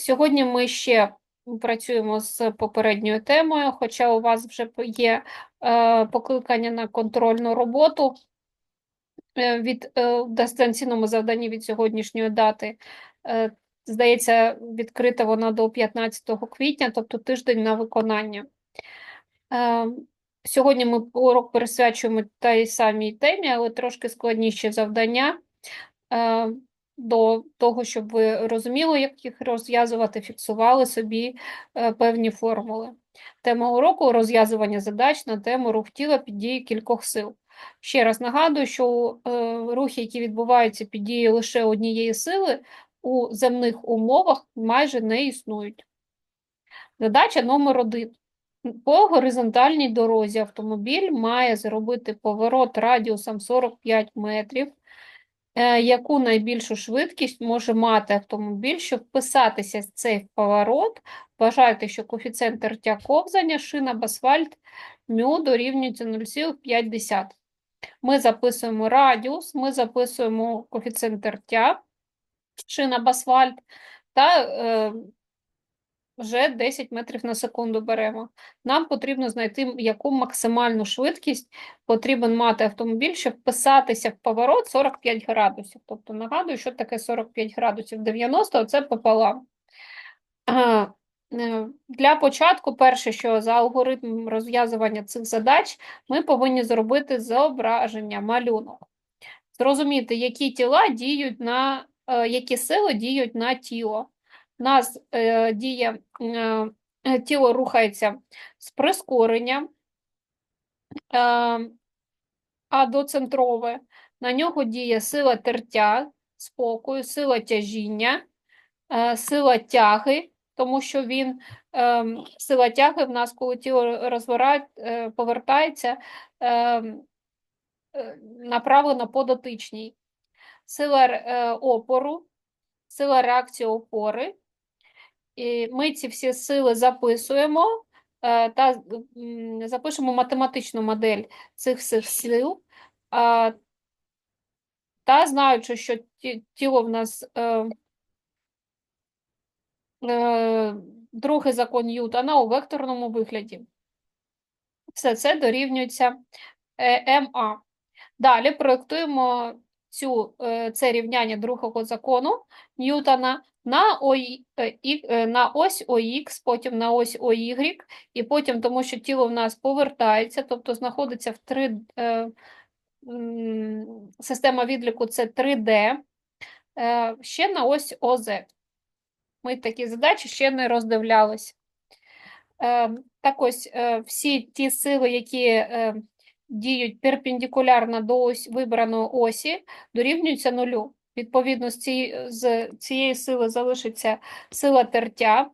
Сьогодні ми ще працюємо з попередньою темою, хоча у вас вже є е, покликання на контрольну роботу е, від е, дистанційному завданні від сьогоднішньої дати. Здається, відкрита вона до 15 квітня, тобто тиждень на виконання. Сьогодні ми урок присвячуємо тій самій темі, але трошки складніші завдання до того, щоб ви розуміли, як їх розв'язувати, фіксували собі е, певні формули. Тема уроку розв'язування задач на тему рух тіла під дією кількох сил. Ще раз нагадую, що е, рухи, які відбуваються під дією лише однієї сили, у земних умовах майже не існують. Задача номер один. По горизонтальній дорозі автомобіль має зробити поворот радіусом 45 метрів. Е, Яку найбільшу швидкість може мати автомобіль, щоб вписатися в цей поворот? Вважайте, що коефіцієнт тертя ковзання, шина басфальт асфальт, мю дорівнюється 0,5. Ми записуємо радіус, ми записуємо коефіцієнт тертя, шина об асфальт та е, вже 10 метрів на секунду беремо. Нам потрібно знайти, яку максимальну швидкість потрібен мати автомобіль, щоб вписатися в поворот 45 градусів. Тобто, нагадую, що таке 45 градусів 90, це пополам. Е, Для початку, перше, що за алгоритм розв'язування цих задач, ми повинні зробити зображення, малюнок. Зрозуміти, які тіла діють на, е, які сили діють на тіло. Нас е, діє е, тіло рухається з прискоренням, е, а доцентрове. На нього діє сила тертя, спокою, сила тяжіння, е, сила тяги, тому що він сила тяги в нас, коли тіло розвирає, повертається, е, по дотичній. Сила опору, сила реакції опори. І ми ці всі сили записуємо е, та запишемо математичну модель цих всіх сил. Та знаючи, що тіло в нас е, е, другий закон Ньютона у векторному вигляді. Все це дорівнюється МА. Далі проєктуємо цю, це рівняння другого закону Ньютона на, ой, е, і- е, на ось ОХ, потім на ось ОY, і потім, тому що тіло в нас повертається, тобто знаходиться в 3, е, система відліку це 3D, е, ще на ось ОЗ. Ми такі задачі ще не роздивлялися. Е, Так ось е, всі ті сили, які е, діють перпендикулярно до ось вибраної осі, дорівнюються нулю. Відповідно, з цієї, з цієї сили залишиться сила тертя.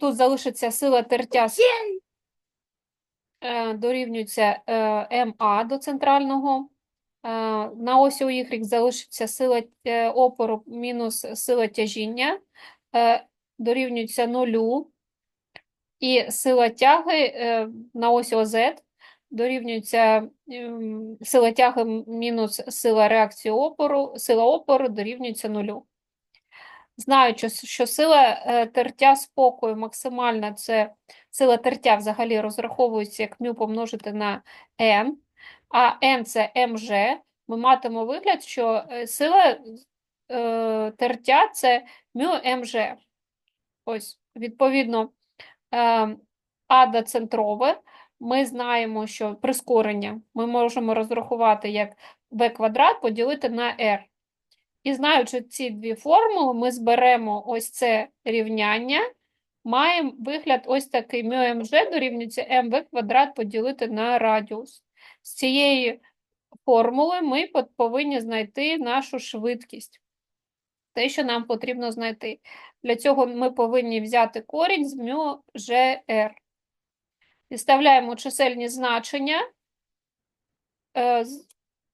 Тут залишиться сила тертя е, дорівнюється е, МА до центрального. Е, На осі Y залишиться сила опору мінус сила тяжіння, дорівнюється нулю. І сила тяги е, на осі ОЗ дорівнюється ем, сила тяги мінус сила реакції опору, сила опору дорівнюється нулю. Знаючи, що сила е, тертя спокою максимальна, це сила тертя взагалі розраховується як μ помножити на n, а n це mg, ми матимемо вигляд, що е, сила тертя це μmg. Ось, відповідно, е, а ми знаємо, що прискорення ми можемо розрахувати як v квадрат поділити на r. І знаючи ці дві формули, ми зберемо ось це рівняння, маємо вигляд ось такий μmg дорівнюється mv квадрат поділити на радіус. З цієї формули ми повинні знайти нашу швидкість те, що нам потрібно знайти. Для цього ми повинні взяти корінь з мю ж, р. Підставляємо чисельні значення е,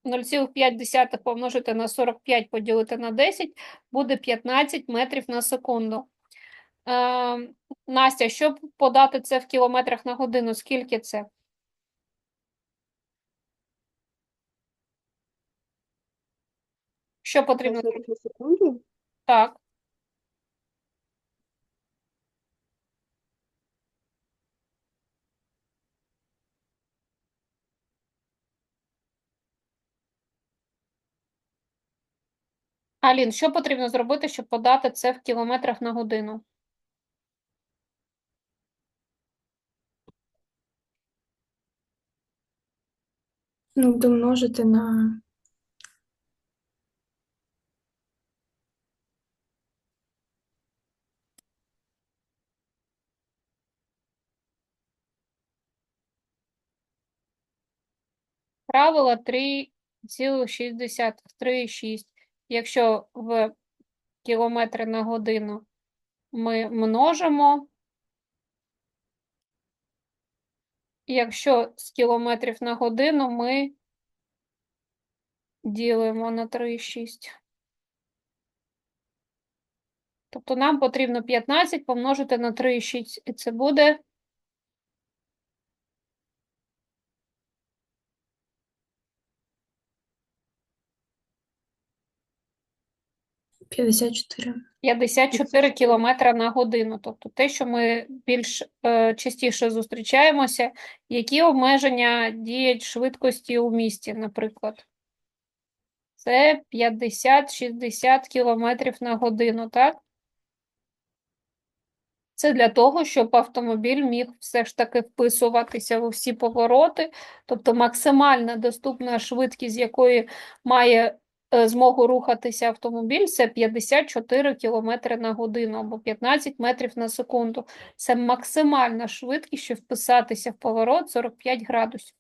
0,5 помножити на 45 поділити на 10 буде 15 метрів на секунду. Е, Настя, щоб подати це в кілометрах на годину, скільки це? Що потрібно? 40 на секунду? Так. Алін, що потрібно зробити, щоб подати це в кілометрах на годину? Ну, домножити на Правило 3,6, 3,6. Якщо в кілометри на годину ми множимо, якщо з кілометрів на годину ми ділимо на 3,6. Тобто нам потрібно 15 помножити на 3,6, і це буде 54. 54 кілометри на годину. Тобто те, що ми більш е, частіше зустрічаємося, які обмеження діють швидкості у місті, наприклад? Це 50-60 кілометрів на годину, так? Це для того, щоб автомобіль міг все ж таки вписуватися у всі повороти, тобто максимальна доступна швидкість, якої має змогу рухатися автомобіль, це 54 км на годину або 15 метрів на секунду. Це максимальна швидкість, щоб вписатися в поворот 45 градусів.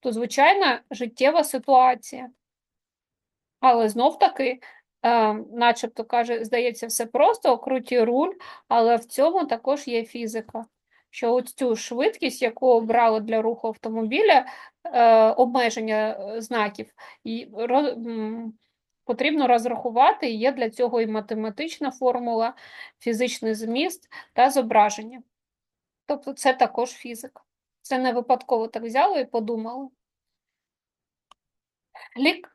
То, звичайна життєва ситуація. Але знов таки, е, начебто каже, здається, все просто, окруті руль, але в цьому також є фізика. Що ось цю швидкість, яку обрали для руху автомобіля, е, обмеження е, знаків, і ро- м, потрібно розрахувати, є для цього і математична формула, фізичний зміст та зображення. Тобто це також фізика. Це не випадково так взяли і подумали.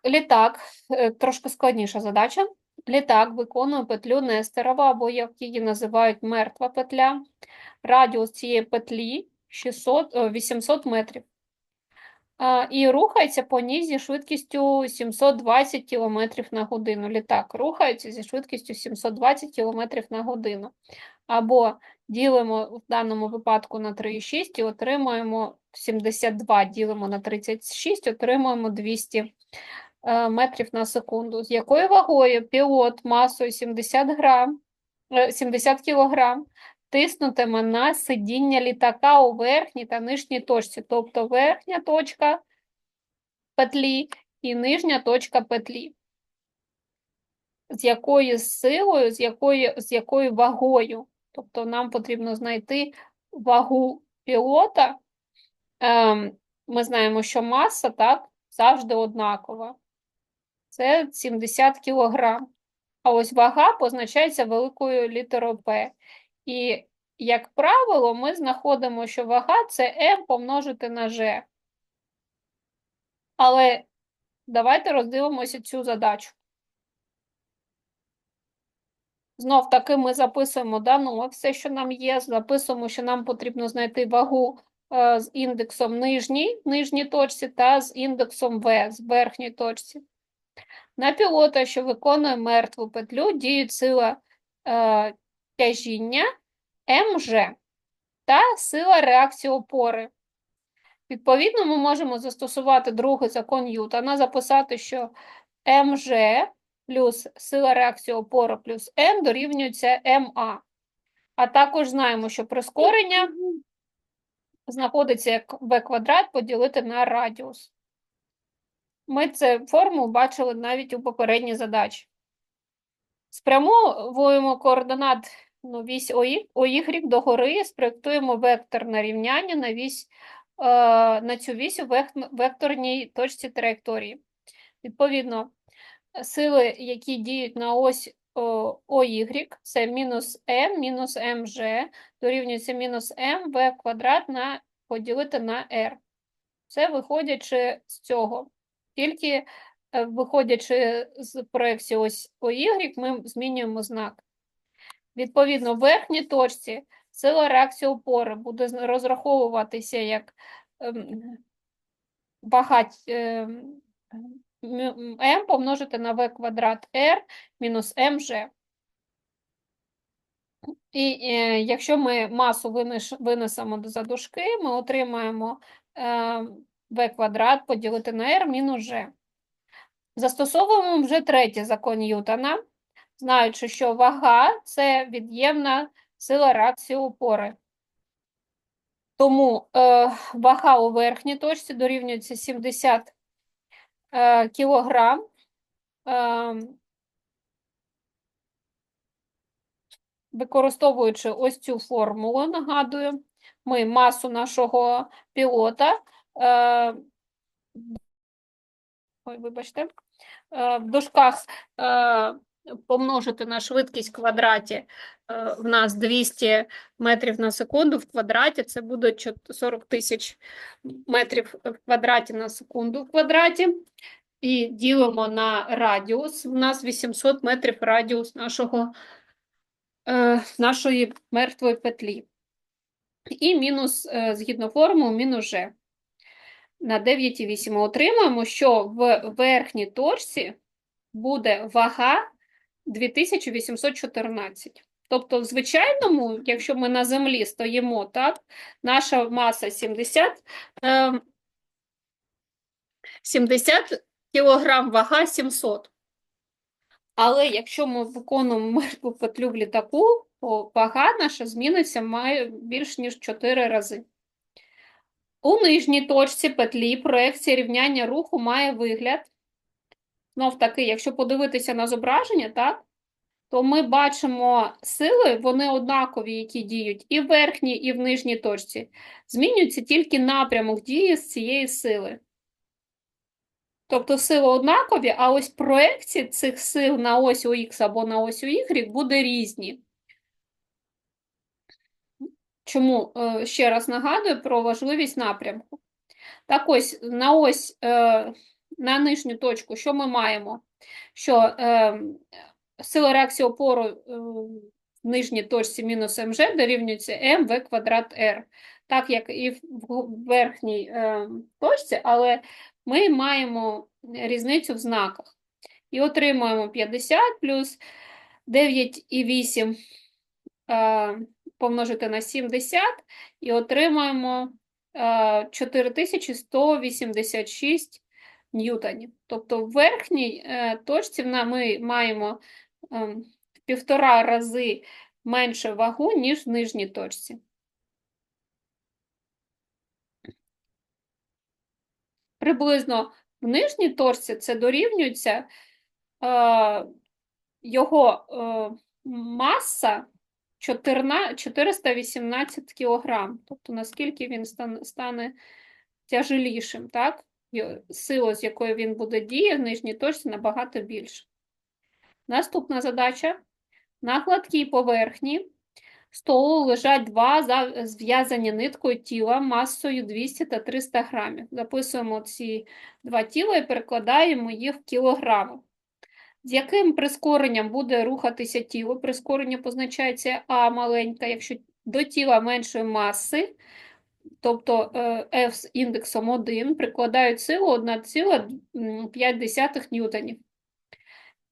Літак, е, трошки складніша задача. Літак виконує петлю Нестерова, або як її називають мертва петля. Радіус цієї петлі 600, 800 метрів. І рухається по ній зі швидкістю 720 км на годину. Літак рухається зі швидкістю 720 км на годину. Або ділимо в даному випадку на 3,6 і отримуємо 72 ділимо на 36, отримуємо 200 е, метрів на секунду. З якою вагою пілот масою 70 грам, е, 70 кілограм тиснутиме на сидіння літака у верхній та нижній точці, тобто верхня точка петлі і нижня точка петлі. З якою силою, з якою, з якою вагою. Тобто нам потрібно знайти вагу пілота. Ем, ми знаємо, що маса так, завжди однакова. Це 70 кг. А ось вага позначається великою літерою П. І, як правило, ми знаходимо, що вага це М помножити на G. Але давайте роздивимося цю задачу. Знов таки ми записуємо дано все, що нам є, записуємо, що нам потрібно знайти вагу е, з індексом нижній, нижній точці та з індексом В з верхньої точці. На пілота, що виконує мертву петлю, діють сила е, тяжіння МЖ та сила реакції опори. Відповідно, ми можемо застосувати другий закон Ньютона, записати, що МЖ плюс сила реакції опори плюс М дорівнюється МА. А також знаємо, що прискорення знаходиться як v квадрат поділити на радіус. Ми цю формулу бачили навіть у попередній задачі. Спрямовуємо координат ну, вісь ОY, OY догори, спроєктуємо векторне рівняння на, вісь, е, на цю вісь у векторній точці траєкторії. Відповідно, сили, які діють на ось о, це мінус m, мінус mg, дорівнюється мінус mv квадрат на поділити на r. Це виходячи з цього. Тільки е, виходячи з проекції ось OY, ми змінюємо знак. Відповідно, в верхній точці сила реакції опори буде розраховуватися як ем, вага ем, м- помножити на v квадрат r мінус mg. І е, якщо ми масу винесемо за дужки, ми отримаємо v квадрат поділити на r мінус g. Застосовуємо вже третій закон Ньютона, знаючи, що вага – це від'ємна сила реакції опори. Тому е, вага у верхній точці дорівнюється 70 е, кілограм. Е, використовуючи ось цю формулу, нагадую, ми масу нашого пілота, ой, вибачте, е, в дужках е, помножити на швидкість в квадраті, е, в нас 200 метрів на секунду в квадраті, це буде 40 тисяч метрів в квадраті на секунду в квадраті. І ділимо на радіус. У нас 800 метрів радіус нашого е, нашої мертвої петлі. І мінус, е, згідно формул, мінус g. На 9,8 ми отримаємо, що в верхній точці буде вага 2814. Тобто, в звичайному, якщо ми на землі стоїмо, так, наша маса 70, е, 70 кілограм, вага 700. Але якщо ми виконуємо мертву петлю в літаку, то вага наша зміниться має більш ніж 4 рази. У нижній точці петлі проекція рівняння руху має вигляд. Знов таки, якщо подивитися на зображення, так, то ми бачимо сили, вони однакові, які діють і в верхній, і в нижній точці. Змінюється тільки напрямок дії з цієї сили. Тобто сили однакові, а ось проекції цих сил на ось у Х або на ось у Y буде різні. Чому е, ще раз нагадую про важливість напрямку. Так ось на ось е, на нижню точку, що ми маємо? Що е, сила реакції опору в нижній точці мінус МЖ дорівнюється МВ квадрат Р, так як і в верхній точці, але ми маємо різницю в знаках. І отримуємо 50 плюс 9,8 е, помножити на 70 і отримаємо е, 4186 ньютонів. Тобто в верхній е, точці ми маємо ем, в півтора рази менше вагу, ніж в нижній точці. Приблизно в нижній точці це дорівнюється е, його е, маса 14 418 кілограм. Тобто наскільки він стане, тяжелішим, так? Сила, з якою він буде діяти, в нижній точці набагато більше. Наступна задача. На гладкій поверхні столу лежать два зв'язані ниткою тіла масою 200 та 300 грамів. Записуємо ці два тіла і перекладаємо їх в кілограми. З яким прискоренням буде рухатися тіло? Прискорення позначається А маленька, якщо до тіла меншої маси, тобто е, F з індексом 1, прикладають силу 1,5 ньютонів.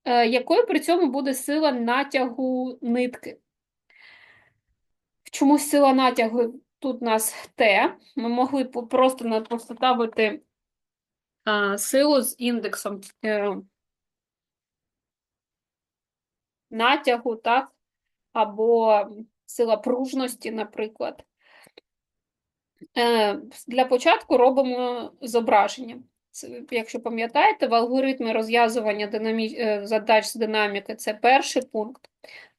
Е, Якою при цьому буде сила натягу нитки? Чомусь сила натягу тут у нас Т. Ми могли просто поставити силу з індексом е, натягу, так? Або сила пружності, наприклад. Е, Для початку робимо зображення. Якщо пам'ятаєте, в алгоритмі розв'язування динамі... е, задач з динаміки це перший пункт.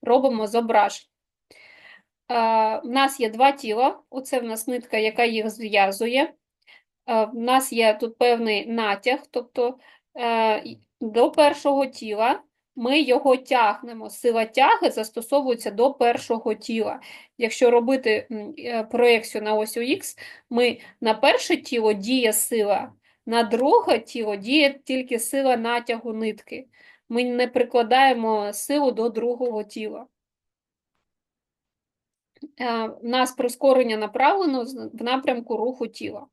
Робимо зображення. Е, В нас є два тіла. Оце в нас нитка, яка їх зв'язує. Е, В нас є тут певний натяг, тобто е, до першого тіла ми його тягнемо. Сила тяги застосовується до першого тіла. Якщо робити е, проекцію на ось Х, ми на перше тіло діє сила На друге тіло діє тільки сила натягу нитки. Ми не прикладаємо силу до другого тіла. Е, В нас прискорення направлено в напрямку руху тіла.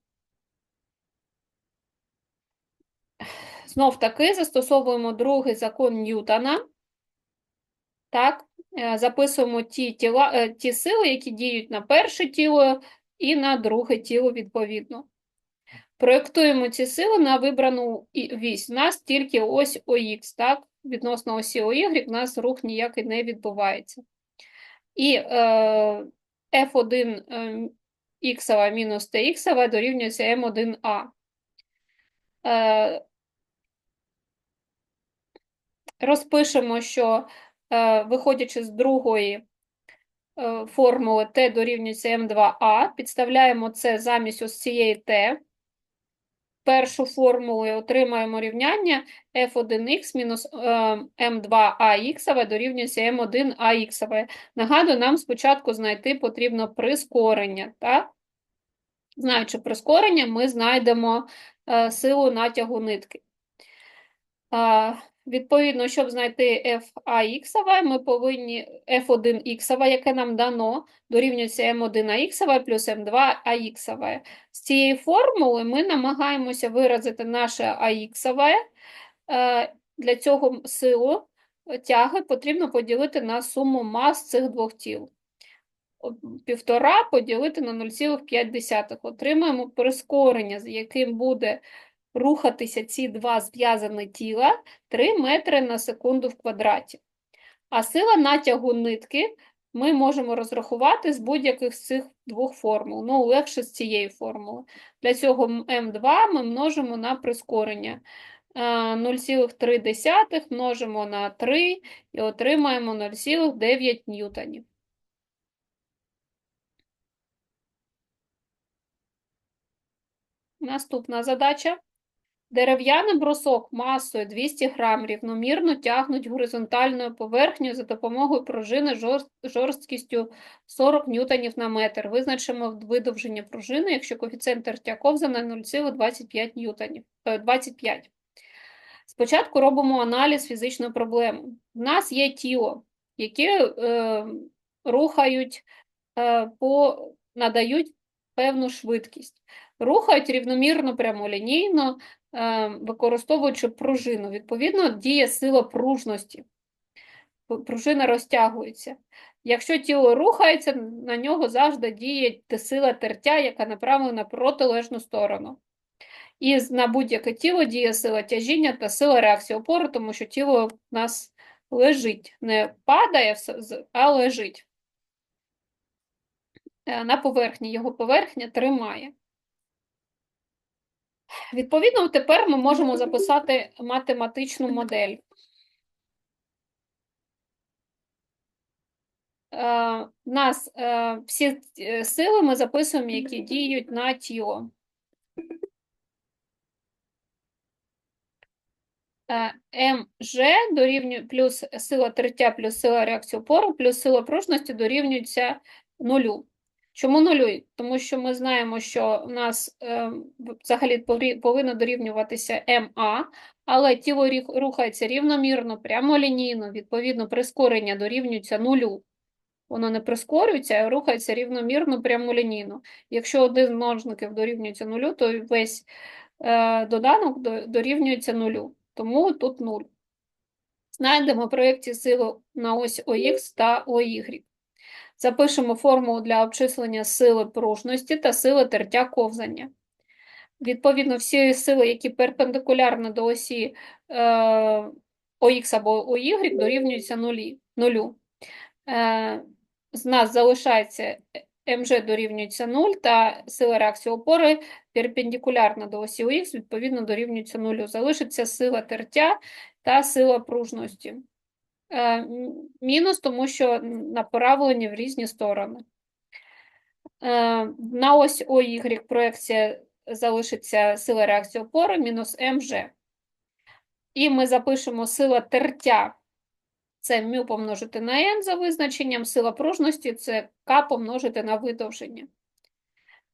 Знов таки застосовуємо другий закон Ньютона. Так, е, записуємо ті, тіла, е, ті сили, які діють на перше тіло і на друге тіло відповідно. Проєктуємо ці сили на вибрану вісь. У нас тільки ось ОХ, так? Відносно осі ОY у нас рух ніякий не відбувається. І е, F1 е, іксова мінус tx дорівнюється m1a. Е, розпишемо, що е, виходячи з другої е, формули t дорівнюється m2a, підставляємо це замість ось цієї t. Першу формулу отримаємо рівняння f1x мінус е, m2ax дорівнюється m1ax. Нагадую, нам спочатку знайти потрібно прискорення, так? Знаючи прискорення, ми знайдемо силу натягу нитки. Відповідно, щоб знайти FAX, ми повинні F1X, яке нам дано, дорівнюється M1AX плюс M2AX. З цієї формули ми намагаємося виразити наше AX. Е, Для цього силу тяги потрібно поділити на суму мас цих двох тіл. Півтора поділити на 0,5. Отримаємо прискорення, з яким буде рухатися ці два зв'язані тіла 3 метри на секунду в квадраті. А сила натягу нитки ми можемо розрахувати з будь-яких з цих двох формул. Ну, легше з цієї формули. Для цього М2 ми множимо на прискорення. Е, 0,3 множимо на 3 і отримаємо 0,9 ньютонів. Наступна задача. Дерев'яний брусок масою 200 грам рівномірно тягнуть горизонтальною поверхнею за допомогою пружини жорст- жорсткістю 40 ньютонів на метр. Визначимо видовження пружини, якщо коефіцієнт тертя ковзана 0,25 ньютонів. е, 25. Спочатку робимо аналіз фізичної проблеми. У нас є тіло, яке е, рухають, е, по, надають певну швидкість. Рухають рівномірно прямолінійно, е, використовуючи пружину. Відповідно, діє сила пружності. Пружина розтягується. Якщо тіло рухається, на нього завжди діє сила тертя, яка направлена на протилежну сторону. І на будь-яке тіло діє сила тяжіння та сила реакції опори, тому що тіло в нас лежить, не падає, а лежить. Е, На поверхні його поверхня тримає. Відповідно, тепер ми можемо записати математичну модель. Е, У нас е, всі е, сили ми записуємо, які діють на тіло. Е, МЖ дорівнює плюс сила тертя плюс сила реакції опору плюс сила пружності дорівнюється нулю. Чому нулю? Тому що ми знаємо, що у нас е, взагалі повинно дорівнюватися МА, але тіло рухається рівномірно, прямолінійно, відповідно, прискорення дорівнюється нулю. Воно не прискорюється, а рухається рівномірно, прямолінійно. Якщо один з множників дорівнюється нулю, то весь е, доданок дорівнюється нулю. Тому тут 0. Знайдемо проєкції сили на ось ОХ та ОY. Запишемо формулу для обчислення сили пружності та сили тертя ковзання. Відповідно, всі сили, які перпендикулярно до осі е, ОХ або ОY, дорівнюються нулі, нулю. Е, з нас залишається МЖ дорівнюється 0, та сила реакції опори перпендикулярна до осі ОХ, відповідно, дорівнюється 0. Залишиться сила тертя та сила пружності. Е, Мінус, тому що направлені в різні сторони. Е, На ось ОY проекція залишиться сила реакції опори мінус МЖ. І ми запишемо сила тертя. Це μ помножити на n за визначенням, сила пружності це k помножити на видовження.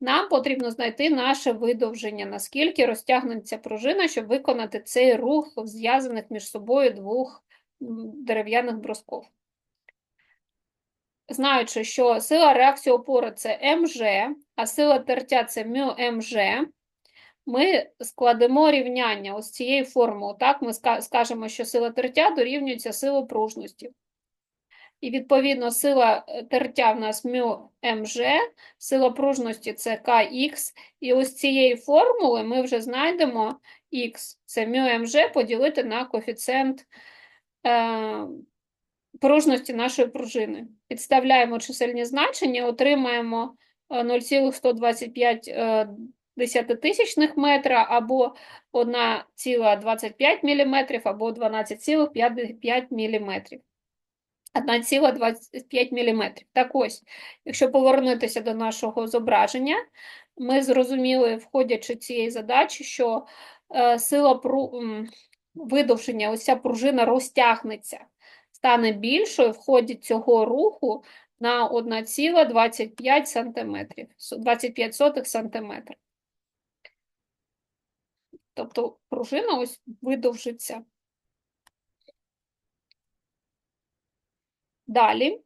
Нам потрібно знайти наше видовження, наскільки розтягнеться пружина, щоб виконати цей рух зв'язаних між собою двох дерев'яних бросков. Знаючи, що сила реакції опори це МЖ, а сила тертя це МЖ, ми складемо рівняння ось цією формулою. Так? Ми скажемо, що сила тертя дорівнюється силу пружності. І, відповідно, сила е, тертя в нас мю сила пружності це КХ. І ось цієї формули ми вже знайдемо Х, це мю поділити на коефіцієнт е, пружності нашої пружини. Підставляємо чисельні значення, отримаємо е, 0,125 е, десятитисячних метра або 1,25 мм, або 12,5 мм. 1,25 мм. Так ось, якщо повернутися до нашого зображення, ми зрозуміли, входячи цієї задачі, що е, сила пру... видовження, ось ця пружина розтягнеться, стане більшою в ході цього руху на 1,25 см, 25 сотих сантиметра. Тобто пружина ось видовжиться. Далі.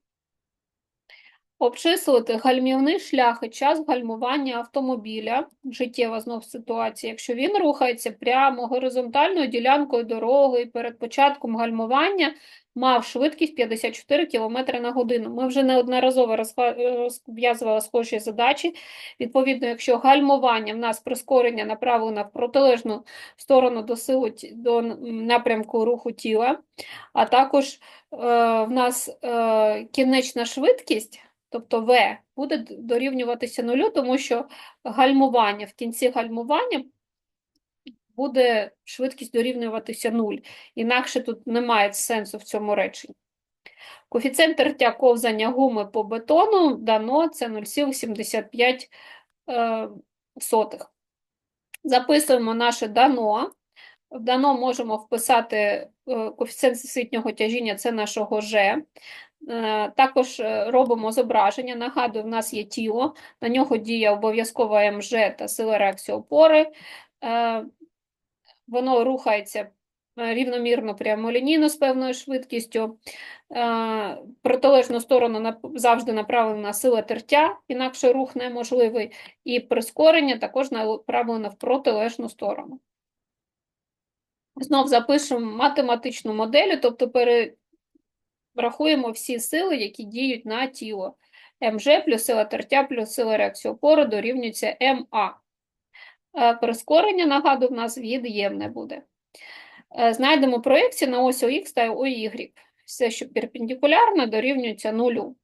Обчислити гальмівний шлях і час гальмування автомобіля, життєва знов ситуація, якщо він рухається прямо горизонтальною ділянкою дороги перед початком гальмування мав швидкість 54 км на годину. Ми вже неодноразово е, розв'язували схожі задачі. Відповідно, якщо гальмування в нас прискорення направлено в протилежну сторону до сили ті- до напрямку руху тіла, а також е, в нас е, кінечна швидкість, тобто V, буде дорівнюватися нулю, тому що гальмування в кінці гальмування буде швидкість дорівнюватися 0. Інакше тут немає сенсу в цьому реченні. Коефіцієнт тертя ковзання гуми по бетону дано це 0,75 е. Записуємо наше дано. В дано можемо вписати е, коефіцієнт всесвітнього тяжіння, це нашого G. Е, Також е, робимо зображення. Нагадую, в нас є тіло, на нього діє обов'язкова МЖ та сила реакції опори. Е, Воно рухається рівномірно прямолінійно з певною швидкістю. Протилежну сторону завжди направлена сила тертя, інакше рух неможливий. І прискорення також направлено в протилежну сторону. Знов запишемо математичну модель, тобто перерахуємо всі сили, які діють на тіло. МЖ плюс сила тертя плюс сила реакції опори дорівнюється МА. Е, Прискорення, нагадую, в нас від'ємне буде. Е, Знайдемо проекції на ось ОХ та ОY. Все, що перпендикулярно, дорівнюється нулю.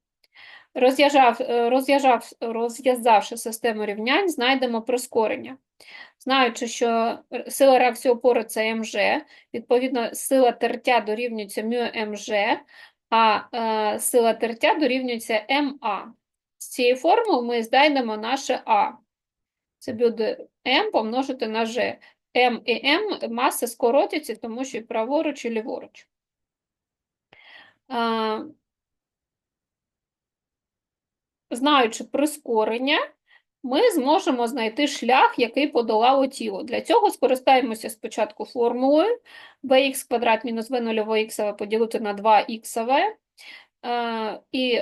Розв'яжав, е, розв'яжав, розв'язавши систему рівнянь, знайдемо прискорення. Знаючи, що сила реакції опори це МЖ, відповідно, сила тертя дорівнюється μМЖ, а е, сила тертя дорівнюється МА. З цієї формули ми знайдемо наше А. Це буде М помножити на G. М і М маси скоротяться, тому що і праворуч, і ліворуч. А, Знаючи прискорення, ми зможемо знайти шлях, який подолало тіло. Для цього скористаємося спочатку формулою vx квадрат мінус v нульове х поділити на 2х. І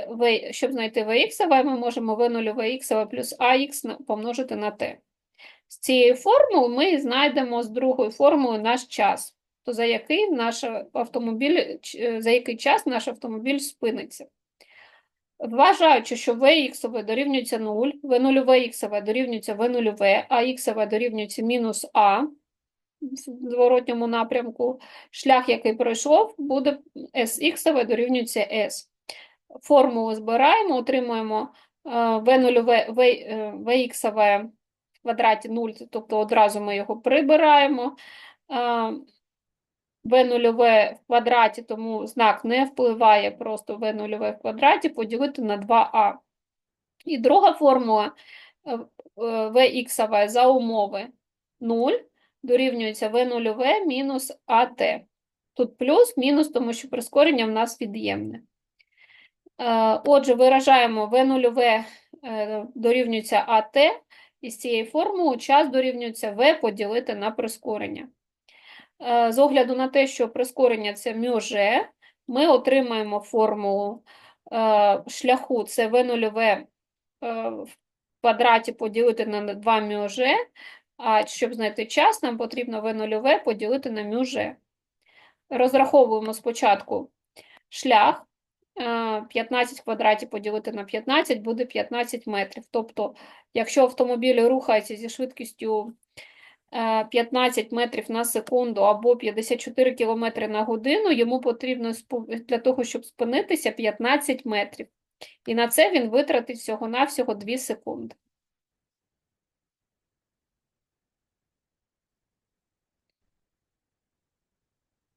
щоб знайти vx, ми можемо v нульове х плюс ax помножити на t. З цієї формули ми знайдемо з другої формули наш час, то за який наш автомобіль, е, за який час наш автомобіль спиниться. Вважаючи, що Vx дорівнюється 0, V нульове х дорівнюється V нульове, а х дорівнюється мінус А в зворотньому напрямку, шлях, який пройшов, буде Sx дорівнюється S. Формулу збираємо, отримуємо е, V нульове, V, е, Vx в квадраті 0, тобто одразу ми його прибираємо. Е, В нульове в квадраті, тому знак не впливає, просто В нульове в квадраті поділити на 2а. І друга формула е, е, Vx за умови 0 дорівнюється В нульове мінус АТ. Тут плюс, мінус, тому що прискорення в нас від'ємне. Е, Отже, виражаємо В нульове е, дорівнюється АТ, із цієї формули час дорівнюється v поділити на прискорення. Е, з огляду на те, що прискорення це мюже, ми отримаємо формулу е, шляху це В0 е, в квадраті поділити на 2 мюже, а щоб знайти час, нам потрібно В0 v поділити на мюже. Розраховуємо спочатку шлях. 15 квадратів поділити на 15 буде 15 метрів. Тобто, якщо автомобіль рухається зі швидкістю 15 метрів на секунду або 54 кілометри на годину, йому потрібно для того, щоб спинитися 15 метрів. І на це він витратить всього-навсього 2 секунди.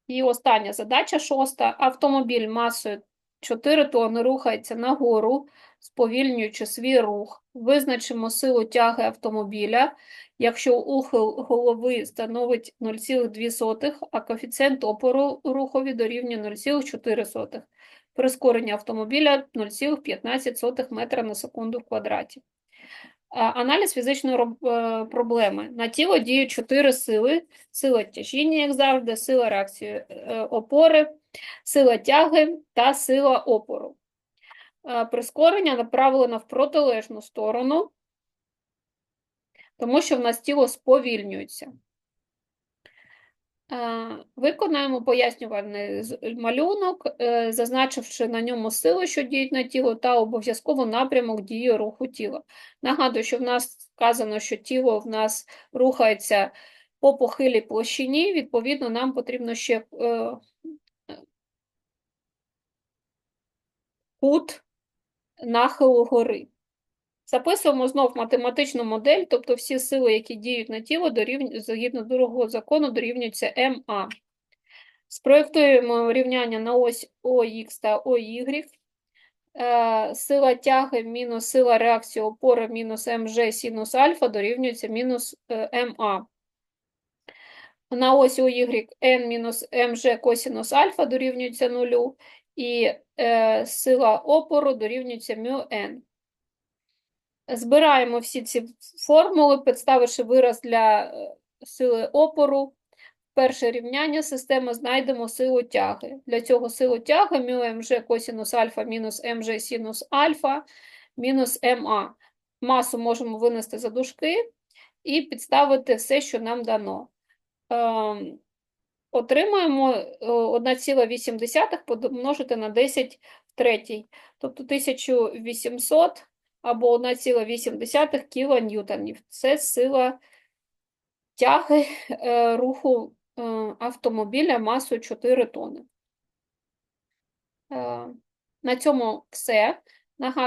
І остання задача, шоста. Автомобіль масою 4 тонни рухається нагору, сповільнюючи свій рух. Визначимо силу тяги автомобіля, якщо ухил голови становить 0,2, а коефіцієнт опору рухові дорівнює 0,4. Прискорення автомобіля 0,15 метра на секунду в квадраті. Аналіз фізичної е, проблеми. На тіло діють чотири сили. Сила тяжіння, як завжди, сила реакції е, опори, сила тяги та сила опору. Е, Прискорення направлено в протилежну сторону, тому що в нас тіло сповільнюється. Е, Виконаємо пояснювальний малюнок, е, зазначивши на ньому сили, що діють на тіло, та обов'язково напрямок дії руху тіла. Нагадую, що в нас сказано, що тіло в нас рухається по похилій площині, відповідно, нам потрібно ще кут нахилу гори. Записуємо знов математичну модель, тобто всі сили, які діють на тіло, згідно другого закону, дорівнюються МА. Спроєктуємо рівняння на ось ОХ та ОY. Е, Сила тяги мінус сила реакції опори мінус МЖ синус альфа дорівнюється мінус е, МА. На ось ОY N мінус МЖ косинус альфа дорівнюється нулю, і е, сила опору дорівнюється μN. Збираємо всі ці формули, підставивши вираз для е, сили опору. Перше рівняння системи знайдемо силу тяги. Для цього силу тяги μ МЖ косинус альфа мінус МЖ синус альфа мінус МА. Масу можемо винести за дужки і підставити все, що нам дано. Ем, Отримаємо е, 1,8 помножити на 10 в третій, тобто 1800 або 1,8 кілоньютонів. Це сила тяги е, руху е, автомобіля масою 4 тони. Е, На цьому все. Нагадую,